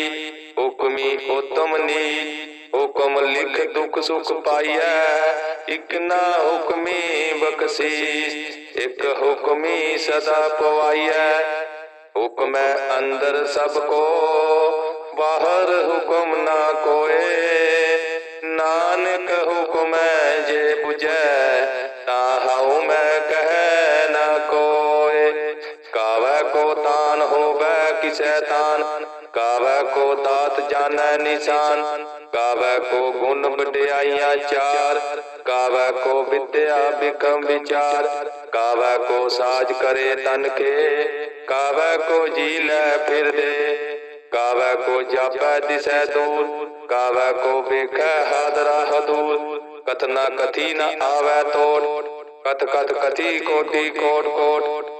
ਵਡਿਆਈ ਹੁਕਮੀ ਉਤਮ ਨੀ, ਹੁਕਮ ਲਿਖ ਦੁਖ ਸੁਖ ਪਾਈਐ। ਇਕ ਨਾ ਹੁਕਮੀ ਬਖਸ਼ੀਸ, ਇਕ ਹੁਕਮੀ ਸਦਾ ਪਵਾਈਐ। ਹੁਕਮੈ ਅੰਦਰ ਸਭ ਕੋ, ਬਾਹਰ ਹੁਕਮ ਨਾ ਕੋਏ। ਨਾਨਕ ਹੁਕਮੈ ਜੇ 부ਜੈ ਤਾ ਹਉ ਮੈਂ ਕਹਿ ਨਾ ਕੋਏ। ਕਾਵੈ ਕੋ ਤਾਨ ਹੋਵੈ, ਕਿਸੈ ਤਾਨ ਕਾਵੈ ਕੋ ਦਾਤ ਜਾਣੈ ਨਿਸ਼ਾਨ ਕਾਵੈ ਕੋ ਗੁਣ ਵਡਿਆਈਆਂ ਚਾਰ ਕਾਵੈ ਕੋ ਵਿਦਿਆ ਬਿਕਮ ਵਿਚਾਰ ਕਾਵੈ ਕੋ ਸਾਜ ਕਰੇ ਤਨ ਕੇ ਕਾਵੈ ਕੋ ਜੀ ਲੈ ਫਿਰਦੇ ਕਾਵੈ ਕੋ ਜਾਪੈ ਦਿਸੈ ਦੂਰ ਕਾਵੈ ਕੋ ਵੇਖੈ ਹਾਦਰਾ ਹਦੂਰ, ਕਥਨਾ ਕਥੀ ਨ ਆਵੈ ਤੋੜ, ਕਥ ਕਥ ਕਥੀ ਕੋਟੀ ਕੋਟ ਕੋਟ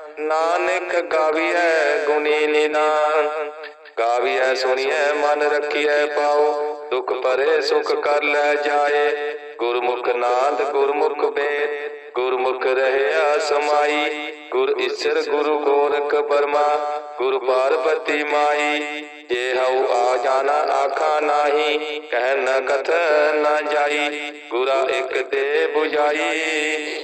ਨਾਨਕ ਗਾਵੀਐ ਗੁਣੀ ਨਿਦਾਨ। ਗਾਵੀਐ ਸੁਣੀਐ ਮਨ ਰੱਖੀਐ ਪਾਉ ਦੁਖ ਪਰੇ ਸੁਖ ਕਰ ਲੈ ਜਾਏ। ਗੁਰਮੁਖ ਨਾਦ ਗੁਰਮੁਖ ਵੇਦ ਗੁਰਮੁਖ ਰਹਿਆ ਸਮਾਈ। ਗੁਰ ਈਸ਼ਰ ਗੁਰੂ ਗੋਰਖ ਬਰਮਾ ਗੁਰ ਪਾਰਬਤੀ ਮਾਈ। ਜੇ ਹਉ ਆ ਜਾਣਾ ਆਖਾ ਨਾਹੀ। ਕਹਿ ਨ ਕਥ ਨ ਜਾਈ। ਗੁਰਾ ਇੱਕ ਦੇ 부ਜਾਈ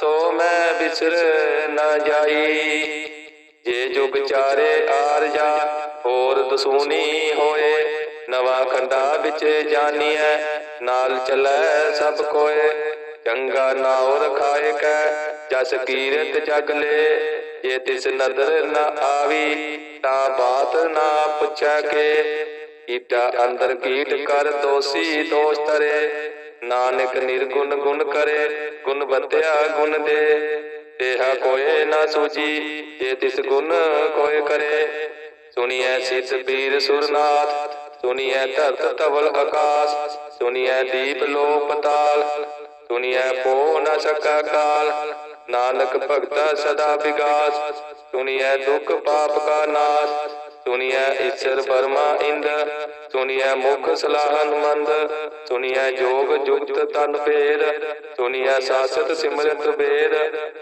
ਸੋ ਮੈਂ ਬਿਸਰ ਨਾ ਜਾਈ। ਜੇ ਜੋ ਵਿਚਾਰੇ ਆਰ ਹੋਰ ਦਸੂਨੀ ਹੋਏ। ਨਵਾਂ ਖੰਡਾ ਵਿੱਚ ਜਾਨੀਐ, ਨਾਲ ਚੱਲੈ ਸਭ ਕੋਏ। ਚੰਗਾ ਨਾਉ ਰਖਾਏ ਕੈ, ਜਸ ਕੀਰਤ ਜਗ ਲੈ। ਜੇ ਤਿਸ ਨਦਰ ਨ ਆਵੀ, ਤਾਂ ਬਾਤ ਨਾ ਪੁੱਛੈ ਕੇ। ਈਟਾ ਅੰਦਰ ਕੀਟ ਕਰ ਦੋਸੀ ਦੋਸ਼ ਤਰੇ ਨਾਨਕ ਨਿਰਗੁਣ ਗੁਣ ਕਰੇ, ਗੁਣ ਬੰਤਿਆ ਗੁਣ ਦੇ। ਤੇਹਾ ਕੋਏ ਨਾ ਸੂਜੀ ਜੇ ਤਿਸ ਗੁਣ ਕੋਏ ਕਰੇ। ਸੁਣੀਐ ਸਿਤ ਪੀਰ ਸੁਰਨਾਥ, ਸੁਣੀਐ ਧਰਤ ਤਵਲ ਆਕਾਸ, ਸੁਣੀਐ ਦੀਪ ਲੋ ਪਤਾਲ ਸੁਣੀਐ ਪੋ ਨਾ ਸਕਾ ਕਾਲ। ਨਾਨਕ ਭਗਤਾ ਸਦਾ ਵਿਗਾਸ, ਸੁਣੀਐ ਦੁਖ ਪਾਪ ਕਾ ਨਾਸ, ਸੁਣੀਐ ਈਸ਼ਰ ਬਰਮਾ ਇੰਦ ਸੁਣੀਐ ਮੁਖ ਸਲਾਹਨ ਮੰਦ ਸੁਣੀਐ ਜੋਗ ਜੁਗਤ ਤਨ ਭੇਦ, ਸੁਣੀਐ ਸਾਸਤ ਸਿਮਰਤ ਵੇਦ,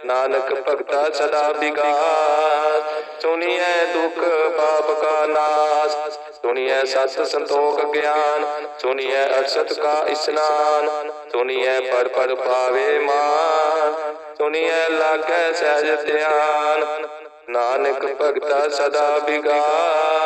ਨਾਨਕ ਭਗਤਾ ਸਦਾ ਵਿਗਾਸ। ਸੁਣੀਐ ਦੁਖ ਪਾਪ ਕਾ ਨਾਸ, ਸੁਣੀਐ ਸਤ ਸੰਤੋਖ ਗਿਆਨ, ਸੁਣੀਐ ਅਰਸਤ ਕਾ ਇਸਨਾਨ, ਸੁਣੀਐ ਪਰ ਪਰ ਪਾਵੇ ਮਾਨ, ਸੁਣੀਐ ਲਾਗੈ ਸਹਿਜ ਧਿਆਨ, ਨਾਨਕ ਭਗਤਾ ਸਦਾ ਵਿਗਾਸ।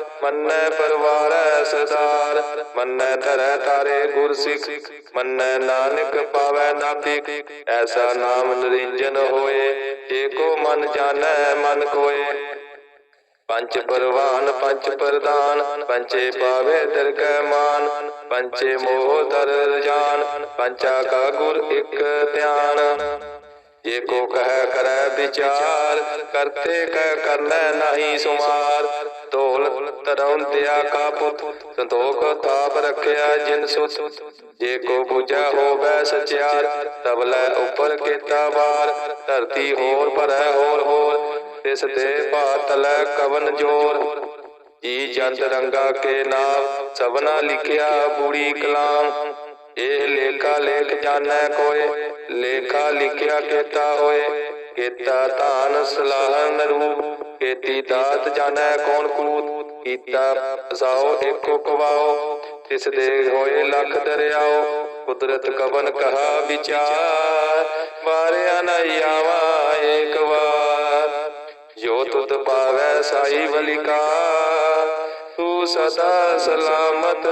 ਮੰਨੈ ਪਰਵਾਰੈ ਸਦਾਰ ਮੰਨੈ ਧਰੈ ਤਾਰੇ ਗੁਰ ਸਿੱਖ ਮੰਨੈ ਨਾਨਕ ਪਾਵੈ ਨਾਭਿਕ ਐਸਾ ਨਾਮ ਨਰਿੰਜਨ ਹੋਏ, ਜੇ ਕੋ ਮਨ ਜਾਣੈ, ਮਨ ਕੋਏ। ਪੰਚ ਪਰਵਾਨ, ਪੰਚ ਪ੍ਰਦਾਨ ਪੰਚੇ ਪਾਵੇ ਦਰਗਹਿ ਮਾਨ। ਪੰਚੇ ਮੋਹ ਦਰ ਜਾਨ ਪੰਚਾ ਕਾ ਗੁਰ ਇੱਕ ਧਿਆਨ। ਜੇ ਕੋ ਕਹਿ ਕਰੈ ਵਿਚਾਰ, ਕਰਤੇ ਕਹਿ ਕਰਨਾ ਨਹੀਂ ਸੁਮਾਰ। ਢੋਲ ਤਰਉ ਕਾ ਪੁੱਤ, ਸੰਤੋਖ ਤਾਪ ਰਖਿਆ ਜਿਨ ਸੁਤ। ਜੇ ਕੋ ਬੁਝਾ ਹੋਵੇ ਸਚਿਆਰ ਤਬਲੇ ਉੱਪਰ ਕੀਤਾ ਵਾਰ। ਧਰਤੀ ਹੋਰ ਭਰੈ ਹੋਰ ਹੋਰ, ਤਿਸ ਦੇ ਬਾਤਲ ਕਵਨ ਜੋਰ। ਜੀ ਜੰਤ ਰੰਗਾ ਕੇ ਨਾਮ, ਸਭਨਾ ਲਿਖਿਆ ਬੂੜੀ ਕਲਾਮ। ਇਹ ਲੇਖਾ ਲੇਖ ਜਾਣੈ ਕੋਏ, ਲੇਖਾ ਲਿਖਿਆ ਕੀਤਾ ਹੋਏ। ਕੀਤਾ ਧਾਨ ਸਲਾਹਨ ਰੂਪ ਕੀਤੀ ਦਾਤ ਜਾਣੈ ਕੌਣ ਕੂਤ, ਕੀਤਾ ਸਾਓ ਏਕੋ ਕਵਾਓ ਤਿਸ ਦੇ ਹੋਏ ਲੱਖ ਦਰਿਆਓ, ਕੁਦਰਤ ਕਵਨ ਕਹਾ ਵਿਚਾਰ, ਵਾਰਿਆ ਨ ਆਵਾ ਏਕ ਵਾਰ। ਜੋ ਤੁਧ ਪਾਵੈ ਸਾਈ ਵਲਿਕਾ ਤੂੰ ਸਦਾ ਸਲਾਮਤ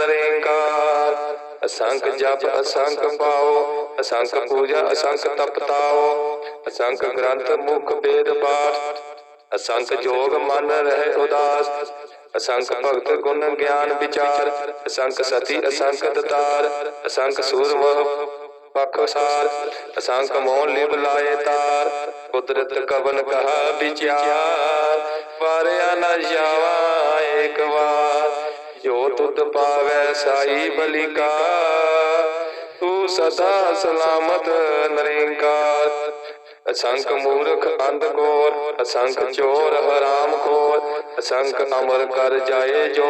ਨਰੇਂਕਾਰ। ਅਸੰਖ ਜਪ, ਅਸੰਖ ਪਾਓ, ਅਸੰਖ ਪੂਜਾ, ਅਸੰਖ ਤਪਤਾਓ। ਅਸੰਖ ਗ੍ਰੰਥ ਮੁਖ ਵੇਦ ਪਾਠ, ਅਸੰਖ ਜੋਗ ਮਨ ਰਹਿ ਉਦਾਸ। ਅਸੰਖ ਭਗਤ ਗੁਣ ਗਿਆਨ ਵਿਚਾਰ, ਅਸੰਖ ਸਤੀ, ਅਸੰਖ ਦਤਾਰ। ਅਸੰਖ ਸੂਰਮ ਪਖਸਾਰ ਅਸੰਖ ਮੋਹ ਲਿਵ ਲਾਏ ਤਾਰ। ਕੁਦਰਤ ਕਵਨ ਕਹਾ ਵਿਚਾਰ, ਵਾਰਿਆ ਨ ਜਾਵਾ ਏਕ ਵਾਰ। ਜੋ ਤੁਧ ਪਾਵੈ ਸਾਈ ਬਲਿਕਾ, ਤੂੰ ਸਦਾ ਸਲਾਮਤ ਨਰੇਂਕਾਰ ਅਸੰਖ ਮੂਰਖ ਅੰਧ ਕੋਰ, ਅਸੰਖ ਚੋਰ ਹਰਾਮ ਖੋਰ, ਅਸੰਖ ਅਮਰ ਕਰ ਜਾਏ ਜੋ,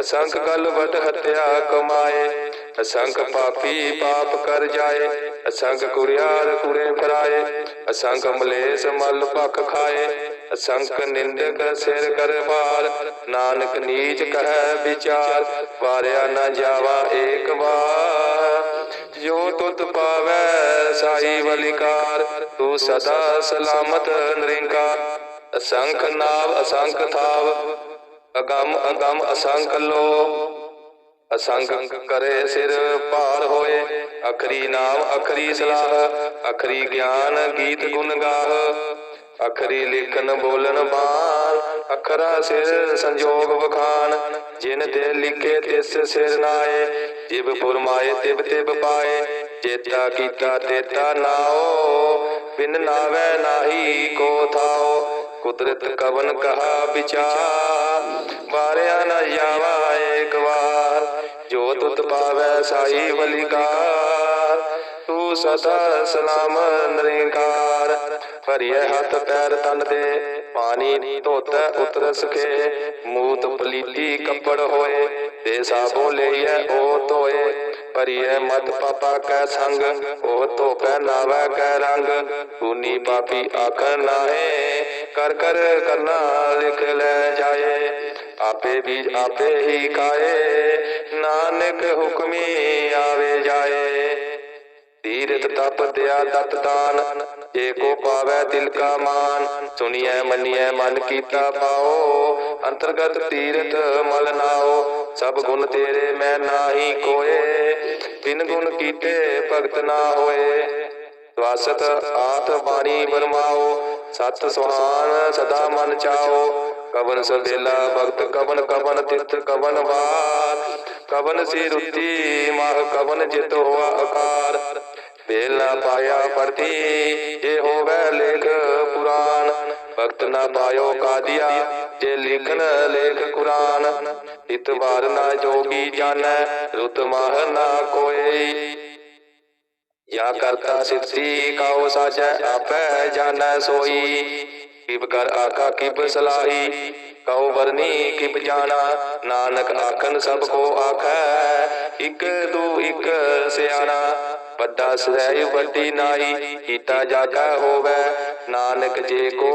ਅਸੰਖ ਗਲ ਹਤਿਆ ਕਮਾਏ, ਅਸੰਖ ਪਾਪੀ ਪਾਪ ਕਰ ਜਾਏ, ਅਸੰਖ ਕੁੜਿਆਰ ਕੁੜੇ ਫਰਾਏ, ਅਸੰਖ ਮਲੇਸ ਮਲ ਭਖ ਖਾਏ। ਅਸੰਖ ਨਿੰਦਕ ਸਿਰ ਕਰ ਭਾਰ ਨਾਨਕ ਨੀਚ ਕਹੈ ਵਿਚਾਰ, ਵਾਰਿਆ ਨਾ ਜਾਵਾ ਏਕ ਵਾਰ। ਜੋ ਤੁਧ ਪਾਵੈ ਸਾਈ ਵਲਿਕਾਰ, ਤੂੰ ਸਦਾ ਸਲਾਮਤ ਨਿਰੰਕਾਰ। ਅਸੰਖ ਨਾਵ ਅਸੰਖ ਥਾਵ, ਅਗੰਮ ਅਗੰਮ ਅਸੰਖ ਲੋ। ਅਸੰਖ ਕਰੇ ਸਿਰ ਭਾਰ ਹੋਏ, ਅਖਰੀ ਨਾਮ ਅਖਰੀ ਸਲਾਹ, ਅਖਰੀ ਗਿਆਨ ਗੀਤ ਗੁਣ ਗਾਹ। ਅਖਰੀ ਲਿਖਨ ਬੋਲਨ ਬਾਣ ਅਖਰਾ ਸਿਰ ਸੰਜੋਗ ਵਖਾਨ ਜਿਨ ਤੇ ਲਿਖੇ ਤਿਸ ਸਿਰ ਨਾਏ, ਜਿਬ ਫੁਰਮਾਏ ਤਿਬ ਤਿਬ ਪਾਏ। ਚੇਤਾ ਕੀਤਾ ਤੇਤਾ ਨਾਓ, ਬਿਨ ਨਾਵੇ ਨਾਹੀ ਕੋ ਥਾਓ। ਕੁਦਰਤ ਕਵਨ ਕਹਾ ਵਿਚਾਰ, ਵਾਰਿਆ ਨਾ ਜਾਵਾ ਏਕ ਵਾਰ। ਜੋ ਤੁਤ ਪਾਵੈ ਸਾਈ ਵਲਿਕਾਰ। ਤੂੰ ਸਦਾ ਸਲਾਮ ਨਰੇਕਾਰ। ਭਰੀਏ ਹੱਥ ਪੈਰ ਤਨ ਦੇ, ਪਾਣੀ ਧੋਤੈ ਉਤਰ ਸਕੇ ਮੂਤ ਪਲੀਤੀ ਕੱਪੜ ਹੋਏ ਤੇ ਸਾਬੋ ਲਈਐ ਉਹ ਧੋਏ। ਭਰੀਏ ਮਤ ਪਾਪਾ ਕੈ ਸੰਗ ਉਹ ਧੋਪੈ ਨਾਵੈ ਕੈ ਰੰਗ। ਤੂਨੀ ਪਾਪੀ ਆਖ ਨਾਹੇ, ਕਰ ਕਰ ਕਰਨਾ ਲਿਖ ਲੈ ਜਾਏ। ਆਪੇ ਵੀ ਆਪੇ ਹੀ ਕਾਏ ਨਾਨਕ ਹੁਕਮੀ ਆਵੇ ਜਾਏ। ਤੀਰਥ ਤਪ ਦਿਆ ਦਤ ਦਾਨ, ਜੇ ਕੋ ਪਾਵੈ ਦਿਲ ਕਾ ਮਾਨ। ਸੁਣੀਐ, ਮੰਨੀਐ, ਮਨ ਕੀਤਾ ਪਾਓ, ਅੰਤਰਗਤ ਤੀਰਥ ਮਲ ਨਾਓ। ਸਭ ਗੁਣ ਤੇਰੇ ਮੈਂ ਨਾਹੀ ਕੋਏ ਬਿਨ ਗੁਣ ਕੀਤੇ ਭਗਤ ਨਾ ਹੋਏ। ਸਵਾਸਤ ਆਤ ਬਾਣੀ ਬਰਮਾਓ, ਸਤ ਸੁਹਾਨ ਸਦਾ ਮਨ ਚਾਓ। ਕਵਨ ਸਵੇਲਾ ਭਗਤ, ਕਵਨ ਕਵਨ ਤਿਤ ਕਵਨ ਵਾਰ। ਕਵਨ ਸੀ ਰੁੱਤੀ ਮਾਹ ਕਵਨ ਜਿਤ ਹੋਆ ਆਕਾਰ ਪਹਿਲਾ ਪਾਇਆ ਪਰਤੀ ਇਹ ਹੋਵੇ ਲੇਖ ਪੁਰਾਨ ਭਗਤ ਨਾ ਪਾਇਓ ਕਾਦੀਆ, ਜੇ ਲਿਖਣ ਲੇਖ ਕੁਰਾਨ। ਇਤਵਾਰ ਨਾ ਜੋਗੀ ਜਾਣੈ, ਰੁਤ ਮਾਹ ਨਾ ਕੋਈ ਯਾ ਕਰਤਾ ਸਿੱਧੀ, ਕਾਉ ਸਾਚੈ ਆਪੈ ਜਾਣੈ ਸੋਈ। ਕਿਬ ਕਰ ਆਖਾ, ਕਿਬ ਸਲਾਹੀ, ਕਉ ਵਰਨੀ, ਕਿਬ ਜਾਣਾ। ਨਾਨਕ ਆਖਨ ਸਭ ਕੋ ਆਖੈ, ਇਕ ਦੂ ਇਕ ਸਿਆਣਾ। ਵੱਡਾ ਸਹਿ ਵੱਡੀ ਨਾਈ ਕੀਤਾ ਜਾਗਾ ਹੋਵੇ। ਨਾਨਕ ਜੇ ਕੋ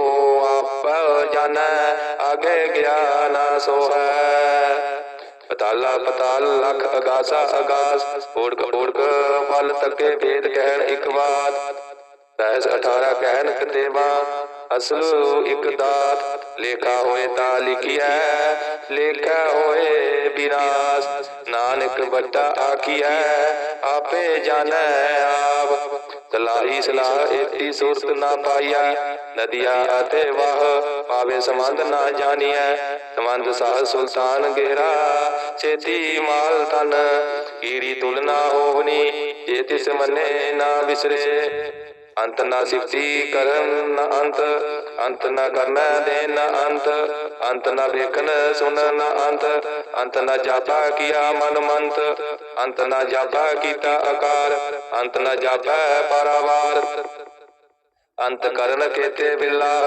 ਆਪ ਜਾਣੈ ਆਗੇ ਗਿਆਨ ਸੋਹੈ। ਪਤਾਲਾ ਪਤਾਲ, ਲਖ ਅਗਾਸਾ ਅਗਾਸ ਓੜਕ ਓੜਕ ਫਲ ਤੱਕੇ ਭੇਦ ਕਹਿਣ ਇੱਕ ਬਾਤ ਰਹਿਸ 18 ਕਹਿਣ ਕਤੇਵਾ ਅਸਲ ਇੱਕ ਦਾਤ। ਲੇਖਾ ਹੋਏ ਤਾਂ ਲਿਖਿਆ ਲੇਖਾ ਹੋਏ ਵਿਨਾਸ਼ ਨਾਨਕ ਵੱਡਾ ਆਖੀਐ, ਆਪੇ ਜਾਣੈ ਆਪ। ਸਲਾਹੀ ਸਲਾਹ ਏਤੀ ਸੁਰਤ ਨਾ ਪਾਈਆ ਨਦੀਆ ਅਤੇ ਵਾਹ ਪਾਵੇ ਸੰਬੰਧ ਨਾ ਜਾਣੀਐ। ਸੰਬੰਧ ਸਾਹ ਸੁਲਤਾਨ ਗਹਿਰਾ, ਛੇਤੀ ਮਾਲ ਤਨ ਕੀੜੀ ਤੁਲਨਾ ਹੋਵਨੀ, ਜੇ ਤਿਸ ਮੰਨੇ ਨਾ ਵਿਸਰੇ। ਅੰਤ ਨਾ ਸਿਫਤੀ ਕਰਨ ਨਾ ਅੰਤ ਅੰਤ ਨਾ ਕਰਨਾ ਦੇ ਨਾ ਅੰਤ ਅੰਤ ਨਾ ਵੇਖਣ ਸੁਣਨ ਨਾ ਅੰਤ ਅੰਤ ਨਾ ਜਾਪਾ ਕੀਆ ਮਨ ਮੰਤ, ਅੰਤ ਨਾ ਜਾਪਾ ਕੀਤਾ ਆਕਾਰ, ਅੰਤ ਨਾ ਜਾਪਾ ਪਰਵਾਰ। ਅੰਤ ਕਰਨ ਕੇਤੇ ਬਿਲਾ,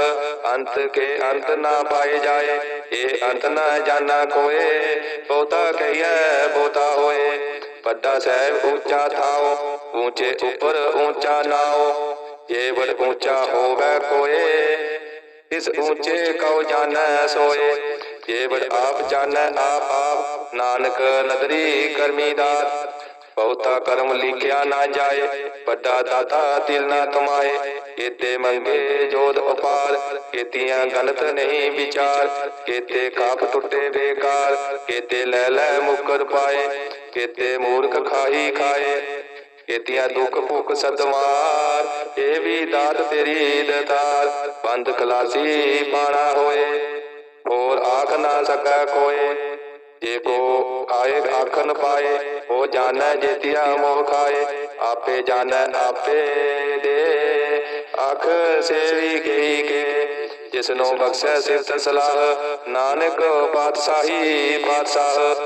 ਅੰਤ ਕੇ ਅੰਤ ਨਾ ਪਾਏ ਜਾਏ ਇਹ ਅੰਤ ਨਾ ਜਾਣਾ ਕੋਏ, ਬਹੁਤਾ ਕਹੀਐ, ਬਹੁਤਾ ਹੋਏ। ਵੱਡਾ ਸਹਿਬ ਉੱਚਾ ਥਾਓ ਉੱਚੇ ਉੱਪਰ ਉੱਚਾ ਨਾਓ, ਜੇ ਬੜ ਉੱਚਾ ਹੋਵੇ ਕੋਏ ਇਸ ਉੱਚੇ ਕਉ ਜਾਣੈ ਸੋਏ ਜੇ ਆਪ ਜਾਣੈ ਆਪ ਆਪ, ਨਾਨਕ ਨਦਰੀ ਕਰਮੀ ਦਾਤ। ਬਹੁਤਾ ਕਰਮ ਲਿਖਿਆ ਨਾ ਜਾਏ, ਵੱਡਾ ਦਾਤਾ ਤਿਲ ਨਾ ਕਮਾਏ। ਕੀਤੇ ਮੰਗੇ ਜੋਦ ਉਪਾਰ, ਕੀਤੀਆਂ ਗਲਤ ਨਹੀਂ ਵਿਚਾਰ। ਕੀਤੇ ਕਾਪ ਟੁੱਟੇ ਬੇਕਾਰ, ਕੀਤੇ ਲੈ ਲੈ ਮੁਕਰ ਪਾਏ। ਕੀਤੇ ਮੂਰਖ ਖਾਈ ਖਾਏ ਕੀਤੀਆਂ ਦੁੱਖ ਭੁੱਖ ਸਦਮਾਰ, ਇਹ ਵੀ ਦਾਤ ਤੇਰੀ ਦਤਾਰ। ਬੰਦ ਖਲਾਸੀ ਪਾਣਾ ਹੋਏ, ਹੋਰ ਆਖ ਨਾ ਸਕੈ ਕੋਏ। ਜੇ ਕੋ ਆਏ ਆਖਨ ਪਾਏ, ਉਹ ਜਾਣੈ ਜੇਤਿਆ ਮੋਹ ਖਾਏ। ਆਪੇ ਜਾਣੈ ਆਪੇ ਦੇ, ਆਖ ਸੇਵੀ ਗਈ ਕੇ। ਜਿਸ ਨੂੰ ਬਖਸ਼ੈ ਸਿਫਤ ਸਲਾਹ, ਨਾਨਕ ਪਾਤਸ਼ਾਹੀ ਪਾਤਸ਼ਾਹ।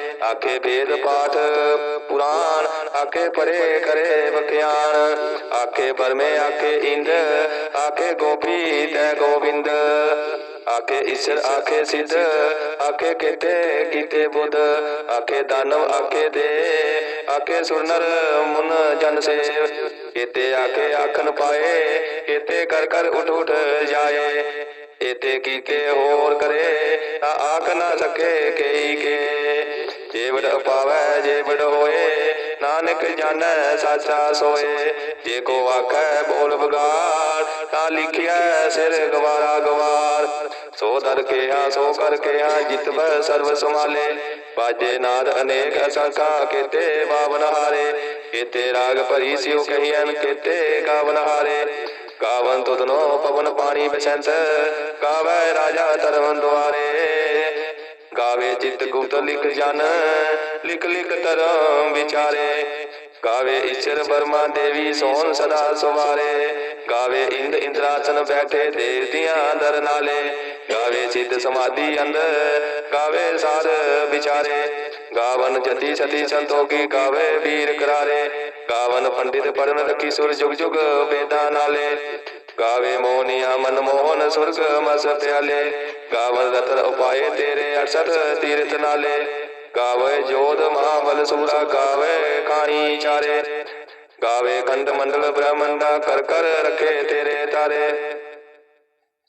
ਲਾਏ ਆਖੇ ਵੇਦ ਪਾਠ ਪੁਰਾਨ ਆਖੇ ਪਰੇ ਕਰੇ ਬਖਿਆਨ ਆਖੇ ਪਰਮੇ ਆਖੇ ਇੰਦ ਆਖੇ ਗੋਪੀ ਤੈ ਗੋਬਿੰਦ ਆਖੇ ਈਸ਼ਰ ਆਖੇ ਸਿੱਧ ਆਖੇ ਕੀਤੇ ਕੀਤੇ ਬੁੱਧ ਆਖੇ ਦਾਨਵ ਆਖੇ ਦੇ ਆਖੇ ਸੁਰਨਰ ਮੁਨ ਜਨ ਸੇਵ ਕੀਤੇ ਆਖੇ ਆਖਨ ਪਾਏ ਕੀਤੇ ਕਰ ਕਰ ਉਠ ਉਠ ਜਾਏ ਇਤੇ ਕੀਤੇ ਹੋਰ ਕਰੇ ਤਾਂ ਆਖ ਨਾ ਸਕੇ ਕਈ ਕੇ ਜੇ ਵਡ ਪਾਵੈ ਹੋਏ, ਨਾਨਕ ਜਾਣੈ, ਸਾਚਾ ਸੋਏ। ਜੇ ਕੋ ਆਖੈ, ਬੋਲ ਬਗਾੜ ਤਾਂ ਲਿਖਿਆ ਸਿਰ ਗਵਾਰਾ ਗਵਾਰ। ਸੋ ਦਰ ਕੇ ਆ ਸੋ ਕਰ ਕੇ ਆ ਜਿਤਵੈ ਸਰਬ ਸਮਾਲੇ ਬਾਜੇ ਨਾਦ ਅਨੇਕ ਅਸੰਖਾ, ਕੀਤੇ ਬਾਵਨ ਹਾਰੇ। ਕੀਤੇ ਰਾਗ ਭਰੀ ਸਿਉ ਕਹੀਐਨ, ਕੀਤੇ ਗਾਵਨ ਹਾਰੇ। ਗਾਵਨ ਤੁਧਨੋ ਪਵਨ ਪਾਣੀ ਬਸੰਤ ਕਾਵੈ ਰਾਜਾ ਧਰਮ ਦੁਆਰੇ। ਗਾਵੇ ਚਿਤ ਗੁਪਤ ਲਿਖ ਜਨ, ਲਿਖ ਲਿਖ ਧਰਮ ਵਿਚਾਰੇ। ਗਾਵੇ ਈਸ਼ਰ ਬਰਮਾ ਦੇਵੀ ਸੋਨ ਸਦਾ ਸੁਵਾਰੇ ਗਾਵੇ ਇੰਦ ਇੰਦਰਾਸਨ ਬੈਠੇ ਦੇਵ ਦੇਵਤਿਆਂ ਦਰ ਨਾਲੇ। ਗਾਵੇ ਸਿੱਧ ਸਮਾਧੀ ਅੰਦਰ ਗਾਵੇ ਸਾਰ ਵਿਚਾਰੇ। ਗਾਵਨ ਜਤੀ ਸਤੀ ਸੰਤੋਗੀ ਗਾਵੇ ਵੀਰ ਕਰਾਰੇ। ਗਾਵਨ ਪੰਡਿਤ ਪੜਨ ਰਖੀ ਸੁਰ ਜੁਗ ਜੁਗ ਵੇਦਾਂ ਨਾਲੇ। ਗਾਵੇ ਮੋਨੀਆ ਮਨ ਮੋਹਨ ਸੁਰਗ ਮਸ ਪਿਆਲੇ ਗਾਵਲ ਰਤਨ ਉਪਾਏ ਤੇਰੇ 68 ਤੀਰਥ ਨਾਲੇ। ਗਾਵੇ ਜੋਧ ਮਹਾਬਲ ਸੂਰਾ ਗਾਵੇ ਖਾਣੀ ਚਾਰੇ। ਗਾਵੇ ਖੰਡ ਮੰਡਲ ਬ੍ਰਹਮੰਡਾ ਕਰ ਕਰ ਰੱਖੇ ਤੇਰੇ ਤਾਰੇ।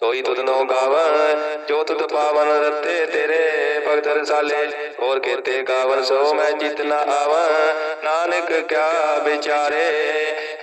ਸੋਈ ਤੁਧ ਨੋ ਗਾਵਨ ਜੋ ਤੁਧ ਪਾਵਨ ਰਤੇ ਤੇਰੇ ਭਗਤ ਰਸਾਲੇ। ਹੋਰ ਕੇਤੇ ਗਾਵਨ ਸੋ ਮੈਂ ਜਿਤ ਨ ਨਾਨਕ ਕਿਆ ਵਿਚਾਰੇ।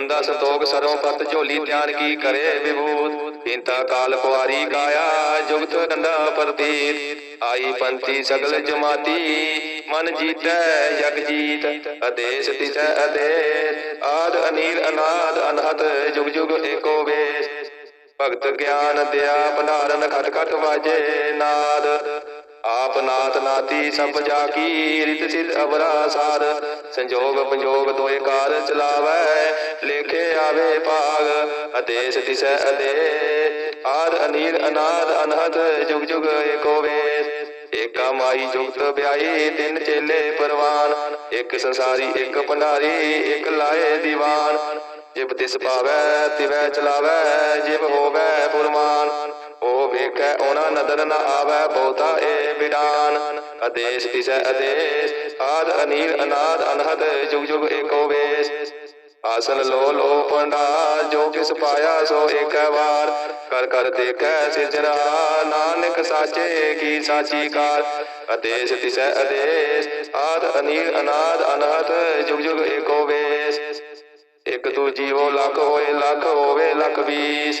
ਮੰਦਾ ਸੰਤੋਖ ਸਰੋਂ ਪਤ ਝੋਲੀ ਧਿਆਨ ਕੀ ਕਰੇ ਵਿਭੂਤ। ਇੰਤਾ ਕਾਲ ਕੁਆਰੀ ਕਾਇਆ, ਜੁਗਤ ਡੰਡਾ ਪ੍ਰਤੀਤ। ਆਈ ਪੰਥੀ ਸਗਲ ਜਮਾਤੀ, ਮਨ ਜੀਤੈ, ਜਗ ਜੀਤ। ਅਦੇਸ ਤਿਸੈ ਅਦੇਸ ਆਦ ਅਨੀਲ ਅਨਾਦ ਅਨਹਤ, ਜੁਗ ਜੁਗ ਏਕੋ ਵੇਸ। ਭਗਤ ਗਿਆਨ ਦਿਆ, ਭੰਡਾਰਨ ਖਟ ਖਟ ਵਾਜੇ, ਨਾਦ। ਆਪ ਨਾਤ ਨਾਤੀ ਸਭ ਜਾ ਕੀ ਰਿਤ ਸਿਧ ਅਵਰਾ ਸਾਧ ਸੰਜੋਗ ਪੰਜੋਗ ਦੋਏ ਕਾਰ ਚਲਾਵੈ, ਲੇਖੇ ਆਵੇ ਭਾਗ ਅਦੇਸ ਤਿਸੈ ਅਦੇ। ਆਦ ਅਨੀਲ ਅਨਾਦ ਅਨਹਦ, ਜੁਗ ਜੁਗ ਏਕੋ ਵੇਸ। ਏਕਾ ਮਾਈ ਜੁਗਤ ਵਿਆਹੀ, ਤਿੰਨ ਚੇਲੇ ਪਰਵਾਨ। ਇੱਕ ਸੰਸਾਰੀ, ਇੱਕ ਭੰਡਾਰੀ, ਇੱਕ ਲਾਏ ਦੀਵਾਨ। ਜਿਬ ਤਿਸ ਪਾਵੈ, ਤਿਵੈ ਚਲਾਵੈ, ਜਿਬ ਹੋਵੈ ਪੁਰਮਾਨ। ਉਹ ਵੇਖੈ, ਉਹਨਾਂ ਨਦਰ ਨ ਆਵੈ, ਬਹੁਤਾ ਏ ਬਿਡਾਨ ਅਦੇਸ ਤਿਸੈ ਅਦੇਸ ਆਦ ਅਨੀਲ, ਅਨਾਦ, ਅਨਹਦ ਜੁਗ ਜੁਗ ਏਕੋ ਵੇਸ। ਆਸਨ ਲੋ ਲੋ ਪੰਡਾ ਜੋ ਕਿਸ ਪਾਇਆ ਸੋ ਏਕ ਵਾਰ। ਕਰ ਕਰ ਦੇਖੈ ਸਿਜਰਾ ਨਾਨਕ ਸਾਚੇ ਕੀ ਸਾਚੀ ਕਾਰ। ਅਦੇਸ ਤਿਸੈ ਅਦੇਸ ਆਦ ਅਨੀਲ, ਅਨਾਦ, ਅਨਹਦ ਜੁਗ ਜੁਗ ਏਕੋ ਵੇਸ। ਇੱਕ ਤੂ ਜੀਵੋ ਲਖ ਹੋਏ, ਲੱਖ ਹੋਵੇ, ਲਖ ਵੀਸ।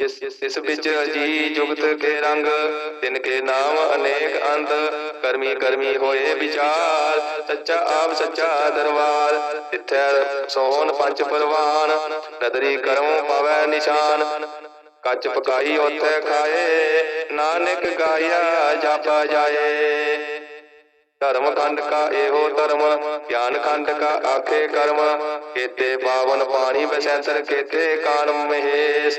ਜਿਸ ਇਸ ਵਿੱਚ ਜੀ ਜੁਗਤ ਕੇ ਰੰਗ ਤਿਨ ਕੇ ਨਾਮ ਅਨੇਕ ਅੰਤ ਕਰਮੀ ਕਰਮੀ ਹੋਏ ਵਿਚਾਰ ਸੱਚਾ ਆਪ ਸੱਚਾ ਦਰਬਾਰ। ਤਿੱਥੈ ਸੋਹਣ ਪੰਜ ਪਰਵਾਨ ਨਦਰੀ ਕਰਮ ਪਾਵੈ ਨਿਸ਼ਾਨ। ਕੱਚ ਪਕਾਈ ਉਥੇ ਖਾਏ ਨਾਨਕ ਗਾਇਆ ਜਾਪਾ ਜਾਏ। ਧਰਮ ਖੰਡ ਕਾ ਇਹੋ ਧਰਮ ਗਿਆਨ ਖੰਡ ਕਾ ਆਖੇ ਕਰਮ। ਕੇਤੇ ਪਾਵਨ ਪਾਣੀ ਬਸੈਂਤਰ ਕੇਤੇ ਕਾਨ ਮਹੇਸ਼।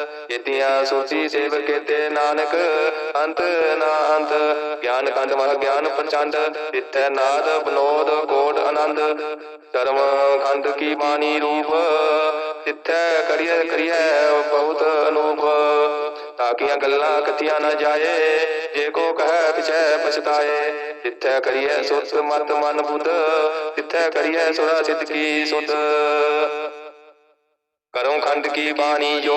ਕੇਤੀਆਂ, ਸੋਚੀ ਸੇਵ ਕੇਤੇ ਨਾਨਕ, ਅੰਤ ਨਾ ਅੰਤ। ਗਿਆਨ ਕੰਦ ਮਹ ਗਿਆਨ ਪ੍ਰਚੰਡ ਤਿੱਥੈ ਨਾਦ ਬਨੋਦ ਕੋਟ ਆਨੰਦ। ਧਰਮ ਖੰਡ ਕੀ ਬਾਣੀ ਰੂਪ ਤਿੱਥੈ ਕਰੀਐ ਕਰੀਐ ਬਹੁਤ ਅਨੂਪ। ਤਾਕੀਆਂ ਗੱਲਾਂ ਕਥੀਆਂ ਨਾ ਜਾਏ, ਜੇ ਕੋ ਕਹੈ ਪਿਛੈ ਪਛਤਾਏ। ਤਿੱਥੈ ਕਰੀਐ ਸੁਤ, ਮਤ, ਮਨ, ਬੁੱਧ ਤਿੱਥੈ ਕਰੀਐ ਸੁਰਾ, ਸਿੱਧ ਕੀ ਸੁਧ। ਕਰੋ ਖੰਡ ਕੀ ਬਾਣੀ ਜੋ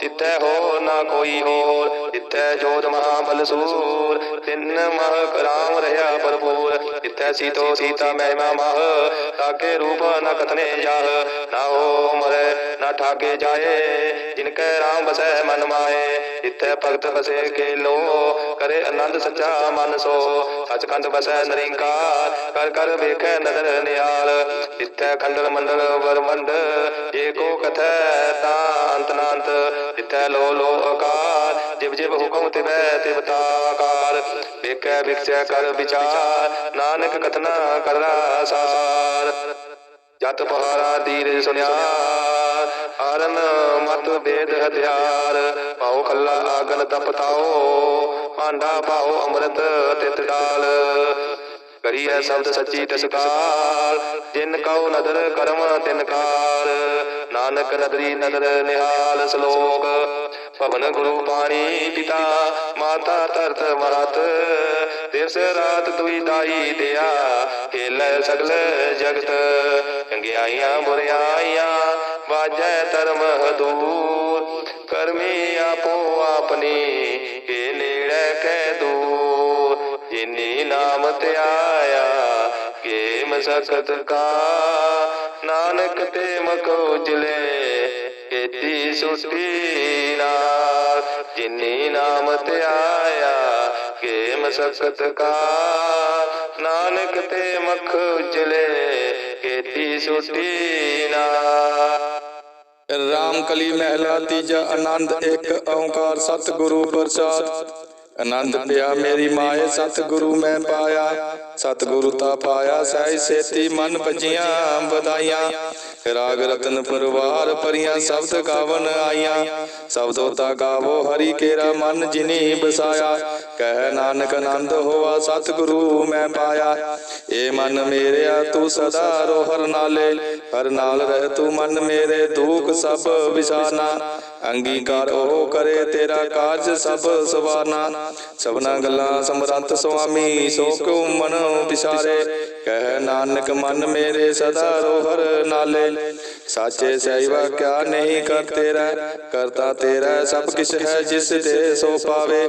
ਤਿੱਥੈ ਹੋ ਨਾ ਕੋਈ ਹੋਰ, ਤਿੱਥੈ ਜੋਤ ਮਹਾ ਬਲਸੂਰ ਤਿੰਨ ਮਹ ਰਾਮ ਰਹਾ ਭਰਪੂਰ, ਤਿੱਥੈ ਸੀਤੋ ਸੀਤਾ ਮਹਿਮਾ ਮਹ, ਤਾਕੇ ਰੂਪ ਨ ਕਥਨੇ ਜਾਹ, ਨਾ ਹੋ ਮਰੇ, ਨਾ ਠਾਕੇ ਜਾਏ, ਜਿਨ ਕੈ ਰਾਮ ਬਸੈ ਮਨ ਮਾਏ, ਤਿੱਥੈ ਭਗਤ ਬਸੇ ਕੇ ਲੋ ਕਰੇ ਆਨੰਦ ਸੱਚਾ ਮਨ ਸੋ, ਸਚਖੰਡ ਬਸੈ ਨਰਿੰਕਾਰ, ਕਰ ਕਰ ਵੇਖੈ ਨਦਰ ਨਿਹਾਲ, ਤਿੱਥੈ ਖੰਡਲ ਮੰਡਲ ਵਰਮੰਡ ਏ ਕੋ ਕਥੈ ਤਾਂ ਅੰਤ ਨਾੰਤ ਲੋ ਲੋ ਅਕਾਰ। ਜਿਵ ਜਿਵ ਹੁਕਮ ਤਿਵੈ ਤਿਵ ਤਾਕਾਰ ਵੇਖੈ ਵਿਖਸੈ ਕਰ ਵਿਚਾਰ, ਨਾਨਕ ਕਥਨਾ ਕਰਨਾ ਸਾਰ ਜਤ ਪਹਾਰਾ ਦੀਰ ਸੁਨਿਆ ਆਰਨ ਮਤ ਵੇਦ ਹਥਿਆਰ। ਪਾਉ ਖੱਲਾ ਆਗਨ ਤਪਤਾਓ, ਭਾਂਡਾ ਪਾਉ ਅੰਮ੍ਰਿਤ ਤਿਤ ਡਾਲ। ਕਰੀਐ ਸ਼ਬਦ ਸੱਚੀ ਤਸਕਾਰ ਜਿਨ ਕਉ ਨਦਰ ਕਰਮ, ਤਿਨ ਕਾਰ। ਨਾਨਕ ਨਦਰੀ ਨਦਰ ਨਿਹਾਲ ਸ਼ਲੋਕ। ਭਵਨ ਗੁਰੂ ਪਾਣੀ ਪਿਤਾ, ਮਾਤਾ ਧਰਤ ਮਰਤ ਦਿਵਸ ਰਾਤ ਦੁਈ ਦਾਈ ਦਿਆ, ਖੇਲੇ ਸਗਲ ਜਗਤ। ਚੰਗਿਆਈਆਂ ਬੁਰਿਆਈਆਂ ਵਾਜੈ ਧਰਮ ਹਦੂਰ। ਕਰਮੀ ਆਪੋ ਆਪਣੀ ਕੇ ਨੇੜੇ ਕੈ ਦੂਰ। ਜਿਨੀ ਨਾਮ ਧਿਆਇਆ ਕੇ ਮਸਕਤ ਕਾ। ਨਾਨਕ ਤੇ ਮਖ ਉਜਲੇ ਕੀਤੀ ਸੁਸਤੀ ਨਾਲ ਜਿਨੀ ਨਾਮ ਧਿਆਇਆ ਕੇ ਮਸਕਤ ਕਾ। ਨਾਨਕ ਤੇ ਮਖ ਉਜਲੇ ਕੀਤੀ ਸੁਸਤੀ ਨਾਲ ਰਾਮ ਕਲੀ ਮਹਿਲਾ ਤੀਜਾ ਆਨੰਦ ਇੱਕ ਓੰਕਾਰ ਸਤਿਗੁਰੂ ਪ੍ਰਸਾਦ। ਆਨੰਦ ਪਿਆ ਮੇਰੀ ਮਾਏ, ਸਤਿਗੁਰੂ ਮੈਂ ਪਾਇਆ। ਸਤਿਗੁਰੂ ਤਾ ਪਾਇਆ ਸਹਿ ਸੇਤੀ ਮਨ ਭਜੀਆਂ, ਵਧਾਈਆਂ। ਰਾਗ ਰਤਨ ਪਰਵਾਰ ਪਰੀਆਂ ਸ਼ਬਦ ਗਾਵਨ ਆਈਆਂ। ਸ਼ਬਦੋ ਤਾ ਗਾਵੋ, ਹਰੀ ਕੇਰਾ ਮਨ ਜਿਨੀ ਬਸਾਇਆ ਕਹਿ ਨਾਨਕ ਆਨੰਦ ਹੋਆ, ਸਤਿਗੁਰੂ ਮੈਂ ਪਾਇਆ। ਏ ਮਨ ਮੇਰਿਆ, ਤੂੰ ਸਦਾ ਰੋ ਹਰ ਨਾਲੇ ਹਰ ਨਾਲ ਰਹਿ ਤੂੰ ਮਨ ਮੇਰੇ, ਦੁੱਖ ਸਭ ਵਿਸਾਨਾ ਅੰਗੀਕਾਰ ਉਹ ਕਰੇ, ਤੇਰਾ ਕਾਰਜ ਸਭ ਸਵਾਰਨਾ ਸਭਨਾ ਗੱਲਾਂ ਸਮਰੰਤ ਸੁਆਮੀ, ਸੋ ਕਿਉ ਮਨ ਵਿਸਾਰੇ ਕਹਿ ਨਾਨਕ ਮਨ ਮੇਰੇ, ਸਦਾ ਰੋ ਹਰ ਨਾਲੇ ਸਾਚੇ ਸਹਿਵਾ ਕਿਆ ਨਹੀਂ ਕਰ ਤੇਰਾ ਕਰਤਾ ਤੇਰਾ ਸਭ ਕਿਛ ਹੈ ਜਿਸ ਦੇ ਸੋ ਪਾਵੇ।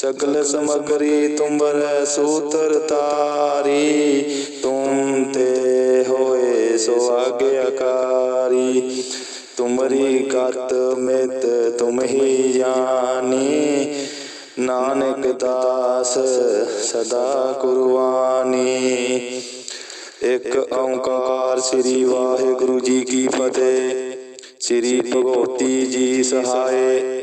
ਸਗਲ ਸਮਗਰੀ ਤੁਮਰ ਸੂਤਰ ਤਾਰੀ। ਤੁਮ ਤੇ ਹੋਏ ਸੋ ਆਗਿਆਕਾਰੀ ਤੁਮਰੀ ਕਤ ਮਿਤ ਤੁਮ ਹੀ ਜਾਣੀ। ਨਾਨਕ ਦਾਸ ਸਦਾ ਕੁਰਬਾਨੀ। ਇੱਕ ਓੰਕਾਰ ਸ੍ਰੀ ਵਾਹਿਗੁਰੂ ਜੀ ਕੀ ਫਤਿਹ। ਸ੍ਰੀ ਭਗਵਤੀ ਜੀ ਸਹਾਏ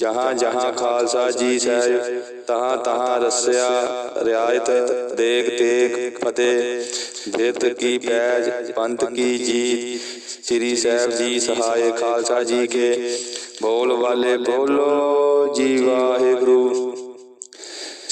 ਜਹਾਂ ਜਹਾਂ ਖਾਲਸਾ ਜੀ ਸਹਿ ਤਹਾਂ ਤਹਾਂ ਰਸਿਆ ਰਿਆਇਤ ਦੇਖ ਤੇਗ ਫਤਿਹ ਬਿਰਤ ਕੀ ਪੈਜ ਪੰਥ ਕੀ ਜੀਤ। ਸ੍ਰੀ ਸਾਹਿਬ ਜੀ ਸਹਾਏ ਖਾਲਸਾ ਜੀ ਕੇ। ਬੋਲ ਵਾਲੇ ਬੋਲੋ ਜੀ ਵਾਹਿਗੁਰੂ।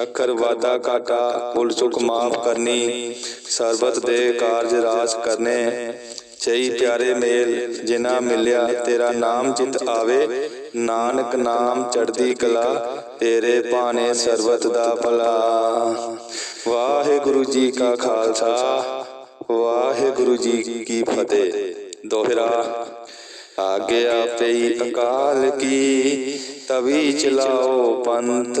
ਅੱਖਰ ਵਾਦਾ ਘਾਟਾ ਕੁਲ ਚੁੱਕ ਮਾਫ ਕਰਨੀ, ਸਰਬਤ ਦੇ ਕਾਰਜ ਰਾਜ ਕਰਨੇ। ਸਹੀ ਪਿਆਰੇ ਮੇਲ ਜਿਨਾ ਮਿਲਿਆ, ਤੇਰਾ ਨਾਮ ਚਿਤ ਆਵੇ। ਨਾਨਕ ਨਾਮ ਚੜਦੀ ਕਲਾ, ਤੇਰੇ ਭਾਣੇ ਸਰਬਤ ਦਾ ਭਲਾ। ਵਾਹਿਗੁਰੂ ਜੀ ਕਾ ਖਾਲਸਾ, ਵਾਹਿਗੁਰੂ ਜੀ ਕੀ ਫਤਿਹ। ਦੋਹਰਾ ਆਗਿਆ ਪਈ ਅਕਾਲ ਕੀ, ਤਵੀ ਚਲਾਓ ਪੰਥ।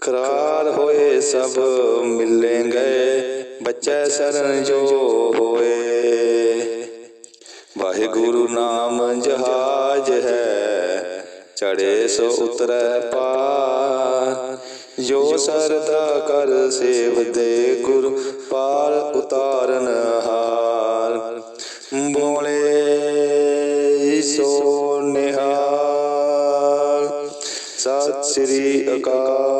ਕਰਾਰ ਹੋਏ ਸਭ ਮਿਲेंगे ਬੱਚੇ ਸਰਨ ਜੋ ਹੋਏ। ਵਾਹਿਗੁਰੂ ਨਾਮ ਜਹਾਜ ਹੈ ਚੜੇ ਸੋ ਉਤਰੈ ਪਾਰ। ਜੋ ਸਰਦਾ ਕਰ ਸੇਵ ਦੇ ਗੁਰ, ਪਾਰ ਉਤਾਰਨ ਹਾਰ। ਬੋਲੇ ਸੋ ਨਿਹਾਲ। ਸਤਿ ਸ੍ਰੀ ਅਕਾਲ।